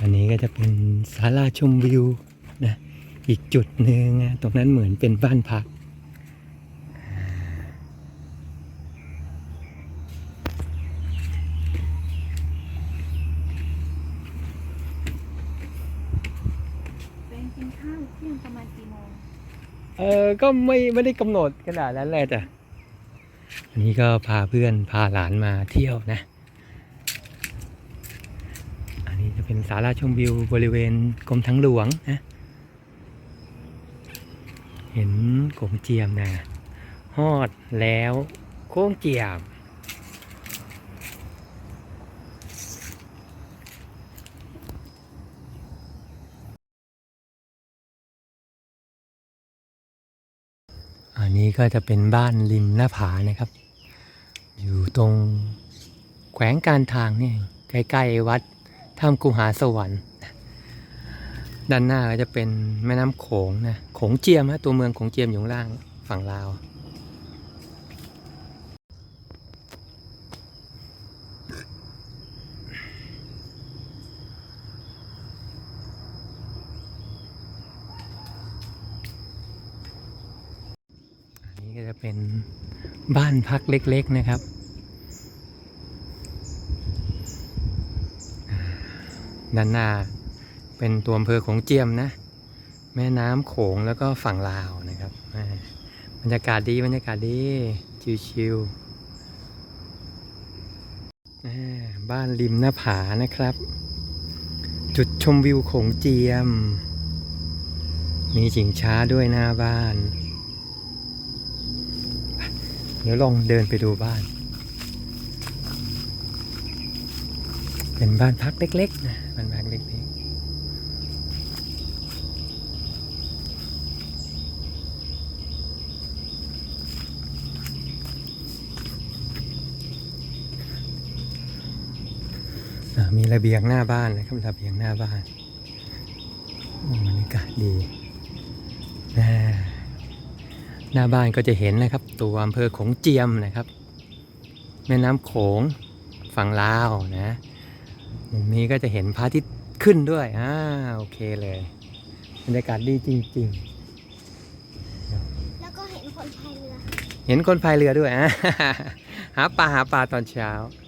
อันนี้ก็จะเป็นศาลาชมวิวนะอีกจุดหนึ่งนะตรงนั้นเหมือนเป็นบ้านพัก เป็นกินข้าวเที่ยงประมาณกี่โมงเออก็ไม่ไม่ได้กำหนดขนาดนั้นแหละจ้ะอันนี้ก็พาเพื่อนพาหลานมาเที่ยวนะ อันนี้จะ เป็นศาลาชมวิวบริเวณกรมทางหลวงนะเห็นโขงเจียมนะฮอดแล้วโค้งเจียมอันนี้ก็จะเป็นบ้านริมหน้าผานะครับ อยู่ตรงแขวงการทางเนี่ยใกล้ ๆ วัด ถ้ำกุหาสวรรค์ด้านหน้าก็จะเป็นแม่น้ำโขงนะโขงเจียมฮะตัวเมืองโขงเจียมอยู่ล่างฝั่งลาวอันนี้ก็จะเป็นบ้านพักเล็กๆนะครับอ่า ด้านหน้าเป็นตัวอำเภอของเจียมนะ แม่น้ำโขงแล้วก็ฝั่งลาวนะครับบรรยากาศดีบรรยากาศดีชิวๆบ้านริมหน้าผานะครับ จุดชมวิวโขงเจียม มีจิงช้าด้วยหน้าบ้าน เดี๋ยวลองเดินไปดูบ้าน เป็นบ้านพักเล็กๆนะบ้านพักเล็กๆมีระเบียงหน้าบ้านนะครับระเบียงหน้าบ้านบรรยากาศดีนะหน้าบ้านก็จะเห็นนะครับ ตัวอำเภอโขงเจียมนะครับ แม่น้ำโขงฝั่งลาวนะ มุมนี้ก็จะเห็นพระอาทิตย์ขึ้นด้วย อ่า โอเคเลย บรรยากาศดีจริงแล้วก็เห็นคนพายเรือๆเห็นคนพายเรือด้วยอ่าหาปลาหาปลาตอนเช้าแ